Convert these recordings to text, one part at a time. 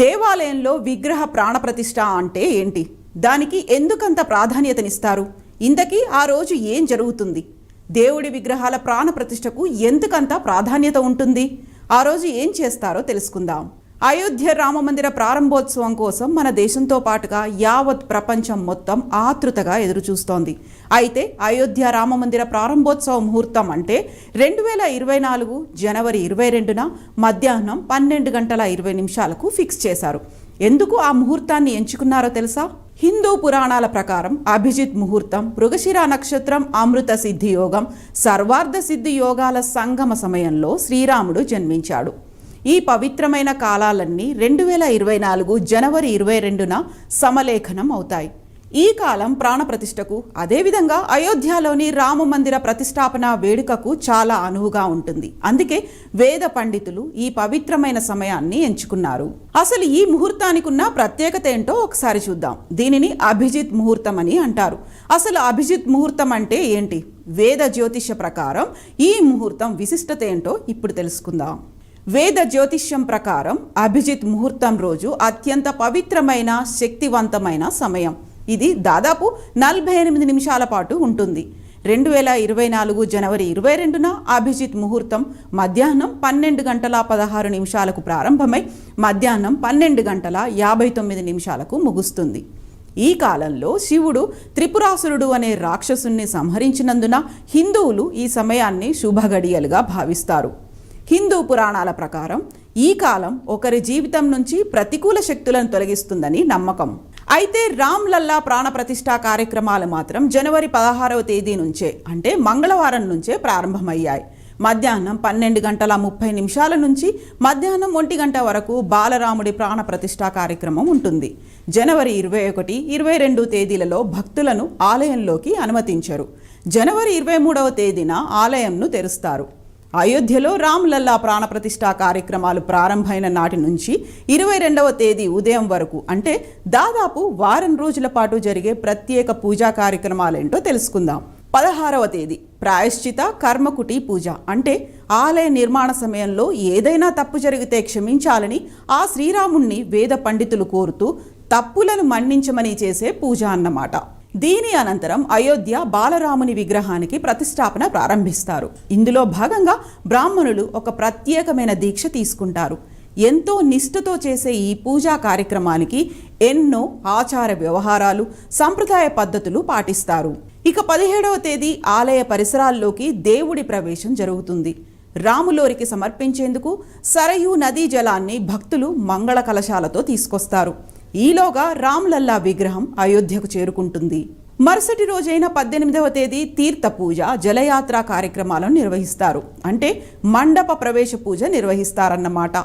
దేవాలయంలో విగ్రహ ప్రాణప్రతిష్ఠ అంటే ఏంటి? దానికి ఎందుకంత ప్రాధాన్యతనిస్తారు? ఇంతకీ ఆ రోజు ఏం జరుగుతుంది? దేవుడి విగ్రహాల ప్రాణప్రతిష్ఠకు ఎందుకంత ప్రాధాన్యత ఉంటుంది? ఆ రోజు ఏం చేస్తారో తెలుసుకుందాం. అయోధ్య రామమందిర ప్రారంభోత్సవం కోసం మన దేశంతో పాటుగా యావత్ ప్రపంచం మొత్తం ఆతృతగా ఎదురుచూస్తోంది. అయితే అయోధ్య రామమందిర ప్రారంభోత్సవ ముహూర్తం అంటే రెండు వేల ఇరవై నాలుగు జనవరి ఇరవై రెండున మధ్యాహ్నం పన్నెండు గంటల ఇరవై నిమిషాలకు ఫిక్స్ చేశారు. ఎందుకు ఆ ముహూర్తాన్ని ఎంచుకున్నారో తెలుసా? హిందూ పురాణాల ప్రకారం అభిజిత్ ముహూర్తం మృగశిర నక్షత్రం అమృత సిద్ధి యోగం సర్వార్థ సిద్ధి యోగాల సంగమ సమయంలో శ్రీరాముడు జన్మించాడు. ఈ పవిత్రమైన కాలాలన్నీ రెండు వేల ఇరవై నాలుగు జనవరి ఇరవై రెండున సమలేఖనం అవుతాయి. ఈ కాలం ప్రాణప్రతిష్టకు అదేవిధంగా అయోధ్యలోని రామ మందిర ప్రతిష్టాపన వేడుకకు చాలా అనువుగా ఉంటుంది. అందుకే వేద పండితులు ఈ పవిత్రమైన సమయాన్ని ఎంచుకున్నారు. అసలు ఈ ముహూర్తానికి ఉన్న ప్రత్యేకత ఏంటో ఒకసారి చూద్దాం. దీనిని అభిజిత్ ముహూర్తం అని అంటారు. అసలు అభిజిత్ ముహూర్తం అంటే ఏంటి? వేద జ్యోతిష ప్రకారం ఈ ముహూర్తం విశిష్టత ఏంటో ఇప్పుడు తెలుసుకుందాం. వేద జ్యోతిష్యం ప్రకారం అభిజిత్ ముహూర్తం రోజు అత్యంత పవిత్రమైన శక్తివంతమైన సమయం. ఇది దాదాపు నలభై ఎనిమిది నిమిషాల పాటు ఉంటుంది. రెండు వేల ఇరవై నాలుగు జనవరి ఇరవై రెండున అభిజిత్ ముహూర్తం మధ్యాహ్నం పన్నెండు గంటల పదహారు నిమిషాలకు ప్రారంభమై మధ్యాహ్నం పన్నెండు గంటల యాభై తొమ్మిది నిమిషాలకు ముగుస్తుంది. ఈ కాలంలో శివుడు త్రిపురాసురుడు అనే రాక్షసుణ్ణి సంహరించినందున హిందువులు ఈ సమయాన్ని శుభగడియలుగా భావిస్తారు. హిందూ పురాణాల ప్రకారం ఈ కాలం ఒకరి జీవితం నుంచి ప్రతికూల శక్తులను తొలగిస్తుందని నమ్మకం. అయితే రామ్ లల్లా ప్రాణ కార్యక్రమాలు మాత్రం జనవరి పదహారవ తేదీ నుంచే అంటే మంగళవారం నుంచే ప్రారంభమయ్యాయి. మధ్యాహ్నం పన్నెండు గంటల ముప్పై నిమిషాల నుంచి మధ్యాహ్నం ఒంటి గంట వరకు బాలరాముడి ప్రాణ ప్రతిష్ఠా కార్యక్రమం ఉంటుంది. జనవరి ఇరవై ఒకటి ఇరవై రెండు తేదీలలో భక్తులను ఆలయంలోకి అనుమతించరు. జనవరి ఇరవై మూడవ తేదీన ఆలయంను తెరుస్తారు. అయోధ్యలో రామ్లల్లా ప్రాణప్రతిష్ఠా కార్యక్రమాలు ప్రారంభమైన నాటి నుంచి ఇరవై రెండవ తేదీ ఉదయం వరకు అంటే దాదాపు వారం రోజుల పాటు జరిగే ప్రత్యేక పూజా కార్యక్రమాలేంటో తెలుసుకుందాం. పదహారవ తేదీ ప్రాయశ్చిత కర్మకుటి పూజ. అంటే ఆలయ నిర్మాణ సమయంలో ఏదైనా తప్పు జరిగితే క్షమించాలని ఆ శ్రీరాముణ్ణి వేద పండితులు కోరుతూ తప్పులను మన్నించమని చేసే పూజ అన్నమాట. దీని అనంతరం అయోధ్య బాలరాముని విగ్రహానికి ప్రతిష్టాపన ప్రారంభిస్తారు. ఇందులో భాగంగా బ్రాహ్మణులు ఒక ప్రత్యేకమైన దీక్ష తీసుకుంటారు. ఎంతో నిష్ఠతో చేసే ఈ పూజా కార్యక్రమానికి ఎన్నో ఆచార వ్యవహారాలు సంప్రదాయ పద్ధతులు పాటిస్తారు. ఇక పదిహేడవ తేదీ ఆలయ పరిసరాల్లోకి దేవుడి ప్రవేశం జరుగుతుంది. రాములోరికి సమర్పించేందుకు సరయూ నదీ జలాన్ని భక్తులు మంగళ కలశాలతో తీసుకొస్తారు. ఈలోగా రామ్లల్లా విగ్రహం అయోధ్యకు చేరుకుంటుంది. మరుసటి రోజైన పద్దెనిమిదవ తేదీ తీర్థ పూజ జలయాత్ర కార్యక్రమాలను నిర్వహిస్తారు. అంటే మండప ప్రవేశ పూజ నిర్వహిస్తారన్నమాట.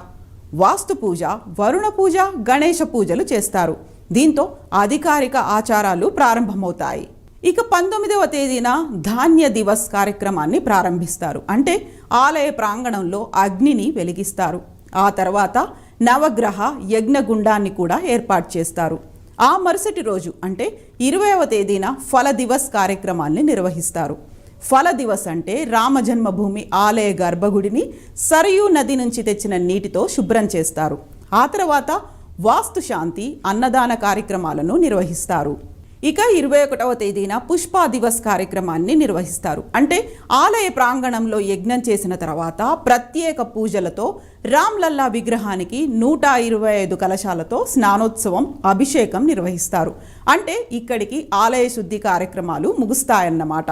వాస్తు పూజ వరుణ పూజ గణేష పూజలు చేస్తారు. దీంతో అధికారిక ఆచారాలు ప్రారంభమవుతాయి. ఇక పంతొమ్మిదవ తేదీన ధాన్య దివస్ కార్యక్రమాన్ని ప్రారంభిస్తారు. అంటే ఆలయ ప్రాంగణంలో అగ్నిని వెలిగిస్తారు. ఆ తర్వాత నవగ్రహ యజ్ఞగుండాన్ని కూడా ఏర్పాటు చేస్తారు. ఆ మరుసటి రోజు అంటే ఇరవైవ తేదీన ఫల దివస్ కార్యక్రమాన్ని నిర్వహిస్తారు. ఫల దివస్ అంటే రామజన్మభూమి ఆలయ గర్భగుడిని సరయూ నది నుంచి తెచ్చిన నీటితో శుభ్రం చేస్తారు. ఆ తర్వాత వాస్తు శాంతి అన్నదాన కార్యక్రమాలను నిర్వహిస్తారు. ఇక ఇరవై ఒకటవ తేదీన పుష్పా దివస్ కార్యక్రమాన్ని నిర్వహిస్తారు. అంటే ఆలయ ప్రాంగణంలో యజ్ఞం చేసిన తర్వాత ప్రత్యేక పూజలతో రామ్లల్లా విగ్రహానికి నూట ఇరవై ఐదు కలశాలతో స్నానోత్సవం అభిషేకం నిర్వహిస్తారు. అంటే ఇక్కడికి ఆలయ శుద్ధి కార్యక్రమాలు ముగుస్తాయన్నమాట.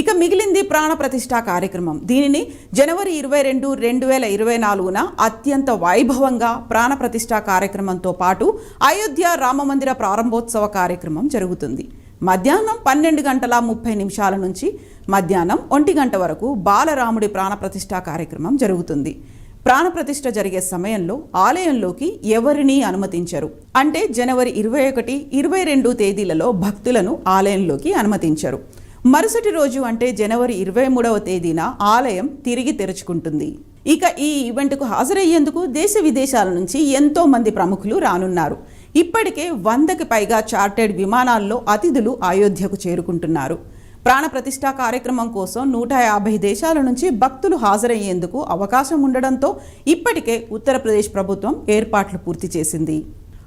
ఇక మిగిలింది ప్రాణ ప్రతిష్ఠా కార్యక్రమం. దీనిని జనవరి ఇరవై రెండు రెండు వేల ఇరవై నాలుగున అత్యంత వైభవంగా ప్రాణ ప్రతిష్ఠా కార్యక్రమంతో పాటు అయోధ్య రామమందిర ప్రారంభోత్సవ కార్యక్రమం జరుగుతుంది. మధ్యాహ్నం పన్నెండు గంటల ముప్పై నిమిషాల నుంచి మధ్యాహ్నం ఒంటి గంట వరకు బాలరాముడి ప్రాణ ప్రతిష్ఠా కార్యక్రమం జరుగుతుంది. ప్రాణప్రతిష్ఠ జరిగే సమయంలో ఆలయంలోకి ఎవరినీ అనుమతించరు. అంటే జనవరి ఇరవై ఒకటి ఇరవై రెండు తేదీలలో భక్తులను ఆలయంలోకి అనుమతించరు. మరుసటి రోజు అంటే జనవరి ఇరవై మూడవ తేదీన ఆలయం తిరిగి తెరుచుకుంటుంది. ఇక ఈ ఈవెంట్కు హాజరయ్యేందుకు దేశ విదేశాల నుంచి ఎంతో మంది ప్రముఖులు రానున్నారు. ఇప్పటికే వందకి పైగా చార్టెడ్ విమానాల్లో అతిథులు అయోధ్యకు చేరుకుంటున్నారు. ప్రాణప్రతిష్ఠ కార్యక్రమం కోసం నూట యాభై దేశాల నుంచి భక్తులు హాజరయ్యేందుకు అవకాశం ఉండడంతో ఇప్పటికే ఉత్తరప్రదేశ్ ప్రభుత్వం ఏర్పాట్లు పూర్తి చేసింది.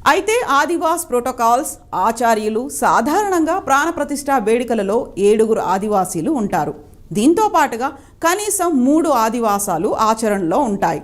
అయితే ఆదివాస్ ప్రోటోకాల్స్ ఆచార్యులు సాధారణంగా ప్రాణప్రతిష్ఠ వేడుకలలో ఏడుగురు ఆదివాసీలు ఉంటారు. దీంతో పాటుగా కనీసం మూడు ఆదివాసాలు ఆచరణలో ఉంటాయి.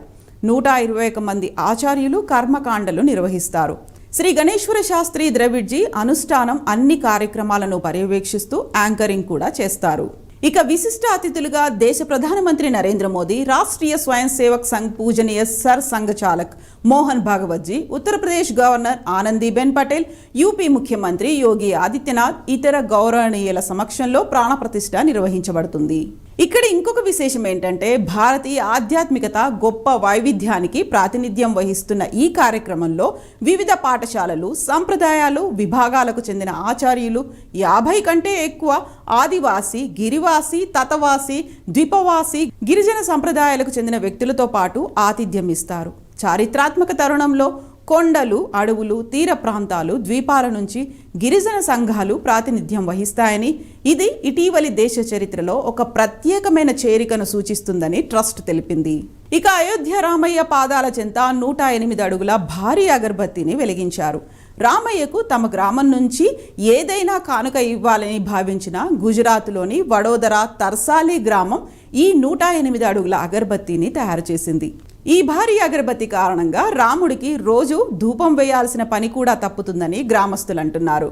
నూట ఇరవై ఒక మంది ఆచార్యులు కర్మకాండలు నిర్వహిస్తారు. శ్రీ గణేశ్వర శాస్త్రి ద్రవిడ్జీ అనుష్ఠానం అన్ని కార్యక్రమాలను పర్యవేక్షిస్తూ యాంకరింగ్ కూడా చేస్తారు. ఇక విశిష్ట అతిథులుగా దేశ ప్రధానమంత్రి నరేంద్ర మోదీ రాష్ట్రీయ స్వయం సేవక్ సంఘ్ పూజనీయ సర్ సంఘ చాలక్ మోహన్ భాగవత్జీ ఉత్తరప్రదేశ్ గవర్నర్ ఆనందీబెన్ పటేల్ యూపీ ముఖ్యమంత్రి యోగి ఆదిత్యనాథ్ ఇతర గౌరవనీయుల సమక్షంలో ప్రాణప్రతిష్ఠ నిర్వహించబడుతుంది. ఇక్కడ ఇంకొక విశేషం ఏంటంటే భారతీయ ఆధ్యాత్మికత గొప్ప వైవిధ్యానికి ప్రాతినిధ్యం వహిస్తున్న ఈ కార్యక్రమంలో వివిధ పాఠశాలలు సంప్రదాయాలు విభాగాలకు చెందిన ఆచార్యులు యాభై కంటే ఎక్కువ ఆదివాసి గిరివాసి తతవాసి ద్వీపవాసి గిరిజన సంప్రదాయాలకు చెందిన వ్యక్తులతో పాటు ఆతిథ్యం ఇస్తారు. చారిత్రాత్మక తరుణంలో కొండలు అడవులు తీర ప్రాంతాలు ద్వీపాల నుంచి గిరిజన సంఘాలు ప్రాతినిధ్యం వహిస్తాయని ఇది ఇటీవలి దేశ చరిత్రలో ఒక ప్రత్యేకమైన చేరికను సూచిస్తుందని ట్రస్ట్ తెలిపింది. ఇక అయోధ్య రామయ్య పాదాల చెంత నూట ఎనిమిది అడుగుల భారీ అగరబత్తిని వెలిగించారు. రామయ్యకు తమ గ్రామం నుంచి ఏదైనా కానుక ఇవ్వాలని భావించిన గుజరాత్లోని వడోదర తర్సాలి గ్రామం ఈ నూట ఎనిమిది అడుగుల అగరబత్తిని తయారు చేసింది. ఈ భారీ అగరబత్తి కారణంగా రాముడికి రోజు ధూపం వేయాల్సిన పని కూడా తప్పుతుందని గ్రామస్తులు అంటున్నారు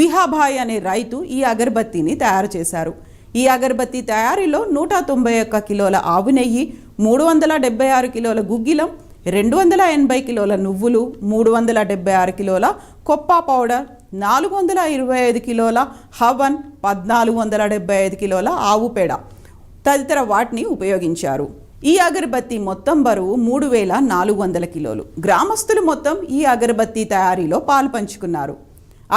విహాభాయ్ అనే రైతు ఈ అగరబత్తిని తయారు చేశారు. ఈ అగరబత్తి తయారీలో నూట తొంభై ఒక్క కిలోల ఆవు నెయ్యి మూడు వందల డెబ్బై ఆరు కిలోల గుగ్గిలం రెండు వందల ఎనభై కిలోల నువ్వులు మూడు వందల డెబ్బై ఆరు కిలోల కొప్పా పౌడర్ నాలుగు వందల ఇరవై ఐదు కిలోల హవన్ పద్నాలుగు వందల డెబ్బై ఐదు కిలోల ఆవు పేడ. తదితర వాటిని ఉపయోగించారు. ఈ అగరబత్తి మొత్తం బరువు మూడు వేల నాలుగు వందల కిలోలు. గ్రామస్తులు మొత్తం ఈ అగరబత్తి తయారీలో పాలు పంచుకున్నారు.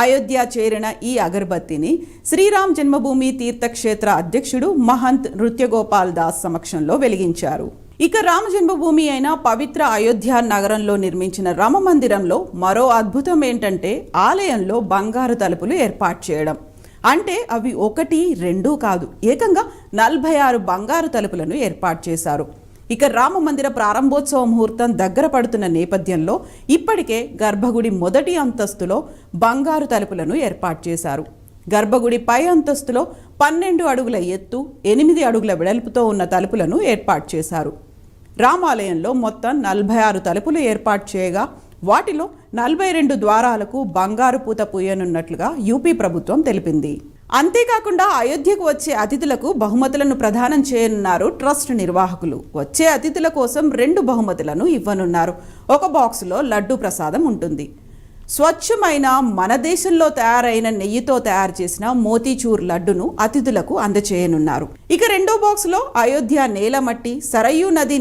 అయోధ్య చేరిన ఈ అగరబత్తిని శ్రీరామ్ జన్మభూమి తీర్థక్షేత్ర అధ్యక్షుడు మహంత్ నృత్యగోపాల్ దాస్ సమక్షంలో వెలిగించారు. ఇక రామ జన్మభూమి అయిన పవిత్ర అయోధ్య నగరంలో నిర్మించిన రామ మందిరంలో మరో అద్భుతం ఏంటంటే ఆలయంలో బంగారు తలుపులు ఏర్పాటు చేయడం. అంటే అవి ఒకటి రెండు కాదు. ఏకంగా నలభై ఆరు బంగారు తలుపులను ఏర్పాటు చేశారు. ఇక రామ మందిర ప్రారంభోత్సవ ముహూర్తం దగ్గర పడుతున్న నేపథ్యంలో ఇప్పటికే గర్భగుడి మొదటి అంతస్తులో బంగారు తలుపులను ఏర్పాటు చేశారు. గర్భగుడి పై అంతస్తులో పన్నెండు అడుగుల ఎత్తు ఎనిమిది అడుగుల వెడల్పుతో ఉన్న తలుపులను ఏర్పాటు చేశారు. రామాలయంలో మొత్తం నలభై ఆరు తలుపులు ఏర్పాటు చేయగా వాటిలో నలభై రెండు ద్వారాలకు బంగారు పూత పూయనున్నట్లుగా యూపీ ప్రభుత్వం తెలిపింది. అంతేకాకుండా అయోధ్యకు వచ్చే అతిథులకు బహుమతులను ప్రదానం చేయనున్నారు ట్రస్ట్ నిర్వాహకులు. వచ్చే అతిథుల కోసం రెండు బహుమతులను ఇవ్వనున్నారు. ఒక బాక్సులో లడ్డు ప్రసాదం ఉంటుంది. స్వచ్ఛమైన మన దేశంలో తయారైన నెయ్యితో తయారు చేసిన మోతీచూర్ లడ్డును అతిథులకు అందచేయనున్నారు. ఇక రెండో బాక్సులో అయోధ్య నేలమట్టి సరయూ నది